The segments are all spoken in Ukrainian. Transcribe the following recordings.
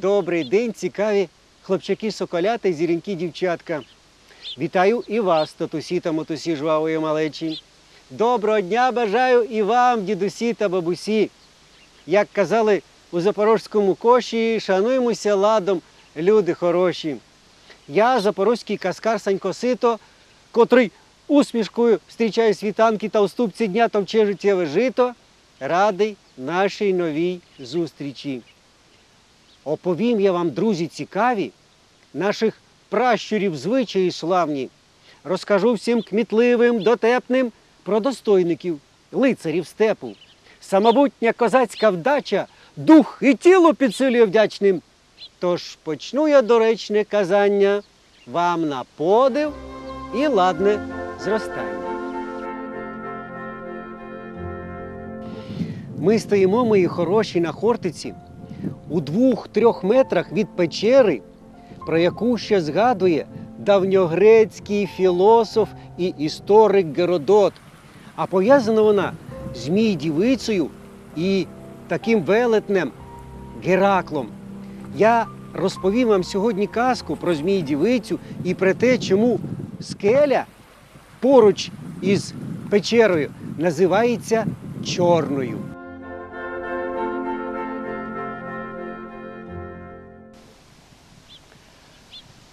Добрий день, цікаві хлопчаки соколята і дівчатка. Вітаю і вас, татусі та мотусі жвавої малечі. Доброго дня бажаю і вам, дідусі та бабусі. Як казали у запорозькому коші, шануємося ладом, люди хороші. Я, запорозький каскар Санько Сито, котрий усмішкою зустрічає світанки та уступці дня товче життєве жито, радий нашій новій зустрічі. Оповім я вам, друзі, цікаві, наших пращурів звичаї славні. Розкажу всім кмітливим, дотепним про достойників, лицарів степу. Самобутня козацька вдача, дух і тіло підсилює вдячним. Тож почну я доречне казання вам на подив і ладне зростання. Ми стоїмо, мої хороші, на Хортиці, у двох-трьох метрах від печери, про яку ще згадує давньогрецький філософ і історик Геродот. А пов'язана вона з Мій дівицею і таким велетнем Гераклом. Я розповім вам сьогодні казку про Змій дівицю і про те, чому скеля поруч із печерою називається чорною.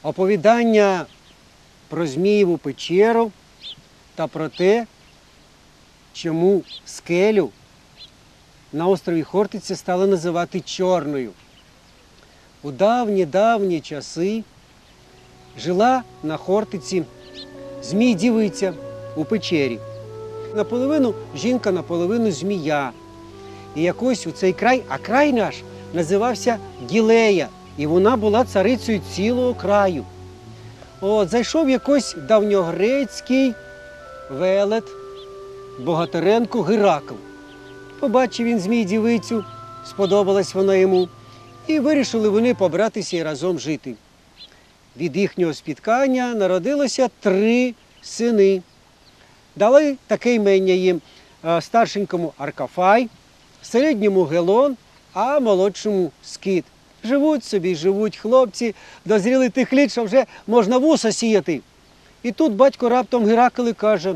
Оповідання про Змієву печеру та про те, чому скелю на острові Хортиця стали називати Чорною. У давні-давні часи жила на Хортиці змій дівиця у печері. Наполовину жінка, наполовину змія. І якось у цей край, а край наш називався Гілея, і вона була царицею цілого краю. От, зайшов якось давньогрецький велет Богатиренко Геракл. Побачив він змій дівицю, сподобалась вона йому, і вирішили вони побратися і разом жити. Від їхнього спіткання народилося три сини. Дали таке імення їм е, старшенькому Аркафай, середньому Гелон, а молодшому Скит. Живуть собі, живуть хлопці, дозріли тих літ, що вже можна вуса сіяти. І тут батько раптом Геракл і каже: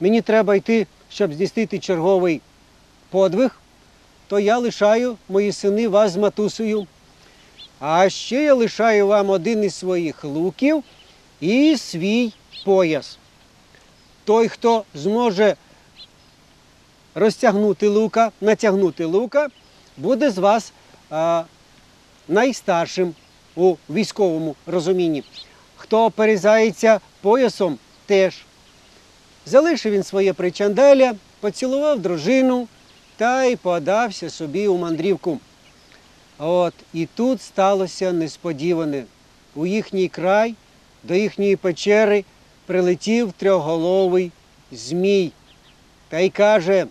мені треба йти, щоб здійснити черговий подвиг, то я лишаю мої сини вас з матусею. А ще я лишаю вам один із своїх луків і свій пояс. Той, хто зможе розтягнути лука, натягнути лука, буде з вас а, найстаршим у військовому розумінні. Хто перезається поясом, теж. Залишив він своє причанделя, поцілував дружину та й подався собі у мандрівку. От, і тут сталося несподіване. У їхній край, до їхньої печери прилетів трьохголовий змій. Та й каже: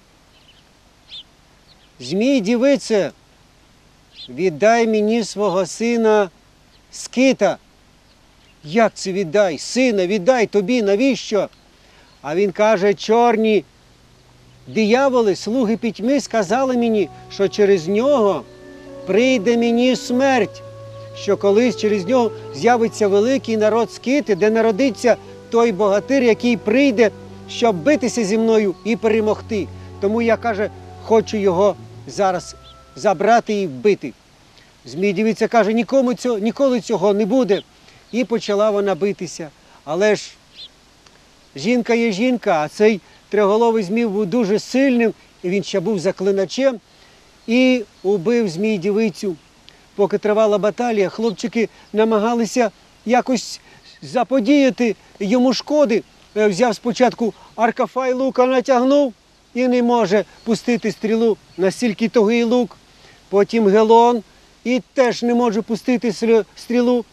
Змій, дівице, віддай мені свого сина скита. Як це віддай? Сина, віддай тобі, навіщо? А він каже, чорні дияволи, слуги пітьми, сказали мені, що через нього прийде мені смерть, що колись через нього з'явиться великий народ скити, де народиться той богатир, який прийде, щоб битися зі мною і перемогти. Тому я каже, хочу його зараз забрати і вбити. Змій дівиця каже, нікому цього, ніколи цього не буде. І почала вона битися. Але ж жінка є жінка, а цей триголовий змій був дуже сильним, і він ще був заклиначем і убив змій дівицю. Поки тривала баталія, хлопчики намагалися якось заподіяти йому шкоди. Е, Взяв спочатку аркафай лука натягнув і не може пустити стрілу настільки тугий лук. Потім гелон і теж не може пустити стрілу.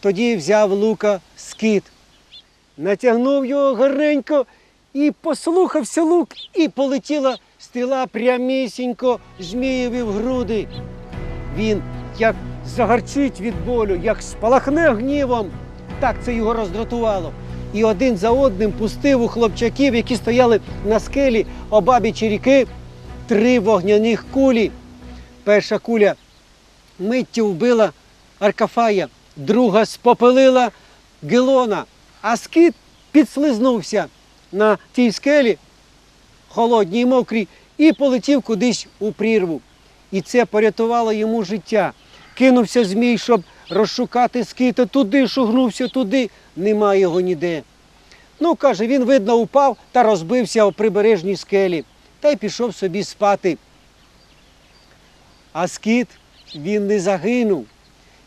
Тоді взяв лука скит, натягнув його гарненько і послухався лук, і полетіла стріла прямісінько змієві в груди. Він як загарчить від болю, як спалахне гнівом. Так це його роздратувало. І один за одним пустив у хлопчаків, які стояли на скелі обабічі ріки, три вогняних кулі. Перша куля миттю вбила Аркафая, друга спопелила Гелона, а скит підслизнувся на тій скелі, холодній і мокрій, і полетів кудись у прірву. І це порятувало йому життя. Кинувся змій, щоб розшукати скита, туди шугнувся, туди, нема його ніде. Ну, каже, він, видно, упав та розбився у прибережній скелі та й пішов собі спати. А скіт він не загинув.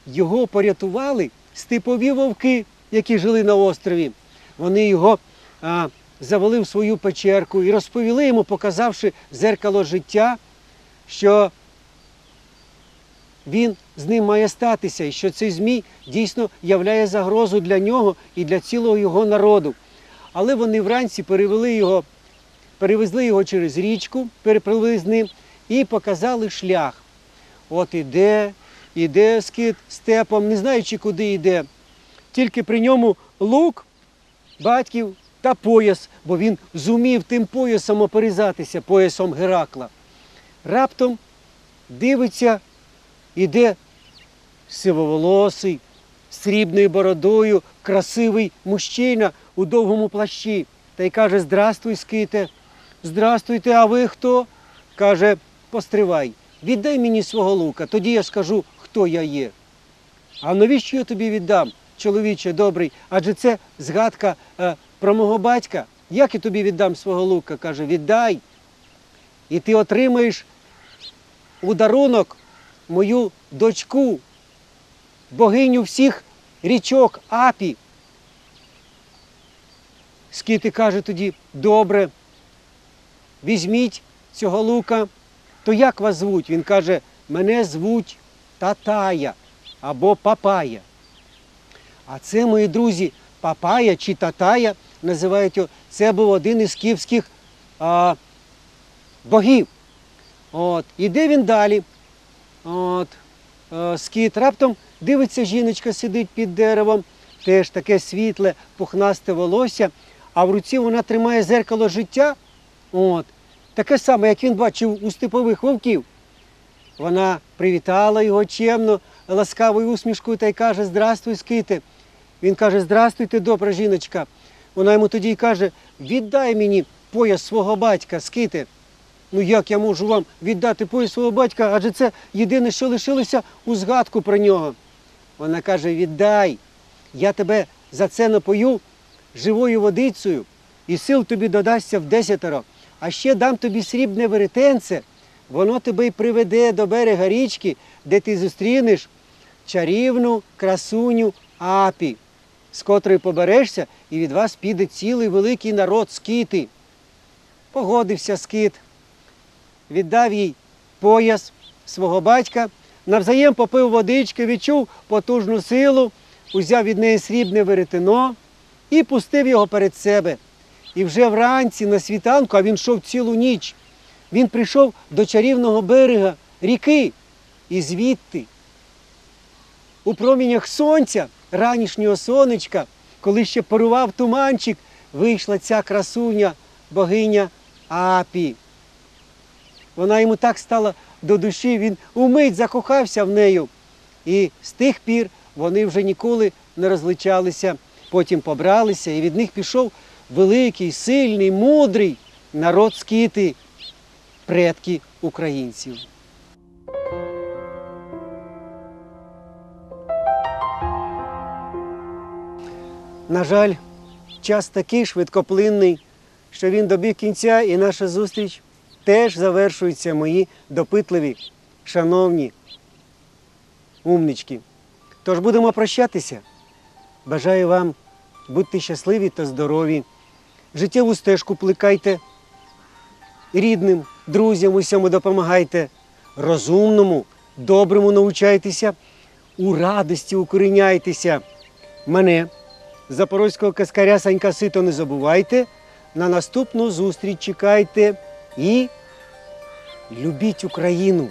Його порятували степові вовки, які жили на острові. Вони його а, завели в свою печерку і розповіли йому, показавши зеркало життя, що він з ним має статися, і що цей змій дійсно являє загрозу для нього і для цілого його народу. Але вони вранці перевели його, перевезли його через річку, перепливли з ним і показали шлях. От іде, іде скит степом, не знаючи, куди йде. Тільки при ньому лук, батьків та пояс, бо він зумів тим поясом оперезатися, поясом Геракла. Раптом дивиться, іде сивоволосий, срібною бородою, красивий мужчина у довгому плащі. Та й каже: Здрастуй, ските. Здрастуйте, а ви хто? Каже, постривай, віддай мені свого лука, тоді я скажу, хто я є. А навіщо я тобі віддам, чоловіче добрий? Адже це згадка е, про мого батька. Як я тобі віддам свого лука? Каже, віддай. І ти отримаєш у дарунок мою дочку, богиню всіх річок Апі. Скіти каже тоді, добре, візьміть цього лука. То як вас звуть? Він каже, мене звуть Татая або Папая. А це, мої друзі, Папая чи Татая називають його. Це був один із київських а, богів. От. Іде він далі. От. е, Скіт раптом дивиться, жіночка сидить під деревом, теж таке світле, пухнасте волосся, а в руці вона тримає зеркало життя. От. Таке саме, як він бачив у степових вовків. Вона привітала його чемно, ласкавою усмішкою та й каже: Здрастуй, ските. Він каже, здрастуйте, добра жіночка. Вона йому тоді й каже, віддай мені пояс свого батька, ските. Ну як я можу вам віддати пояс свого батька, адже це єдине, що лишилося у згадку про нього. Вона каже: віддай, я тебе за це напою живою водицею, і сил тобі додасться в десятеро. А ще дам тобі срібне веретенце, воно тебе й приведе до берега річки, де ти зустрінеш чарівну красуню Апі, з котрою поберешся, і від вас піде цілий великий народ скіти. Погодився скит, віддав їй пояс свого батька, навзаєм попив водички, відчув потужну силу, узяв від неї срібне веретено і пустив його перед себе. І вже вранці на світанку, а він йшов цілу ніч. Він прийшов до чарівного берега ріки, і звідти, у промінях сонця, ранішнього сонечка, коли ще парував туманчик, вийшла ця красуня, богиня Апі. Вона йому так стала до душі, він умить закохався в нею. І з тих пір вони вже ніколи не розличалися, потім побралися, і від них пішов великий, сильний, мудрий народ скіти, предки українців. На жаль, час такий швидкоплинний, що він добіг кінця, і наша зустріч теж завершується, мої допитливі, шановні умнички. Тож будемо прощатися. Бажаю вам будьте щасливі та здорові. Життєву стежку плекайте, рідним, друзям усьому допомагайте, розумному, доброму навчайтеся, у радості укоріняйтеся. Мене, запорозького каскаря Санька Сито, не забувайте. На наступну зустріч чекайте і любіть Україну.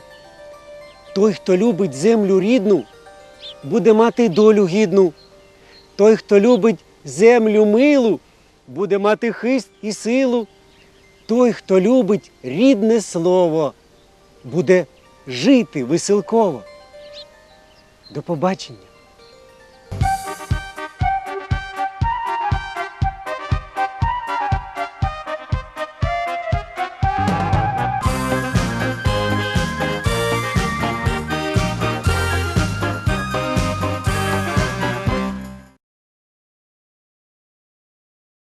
Той, хто любить землю рідну, буде мати долю гідну. Той, хто любить землю милу, буде мати хист і силу. Той, хто любить рідне слово, буде жити веселково. До побачення.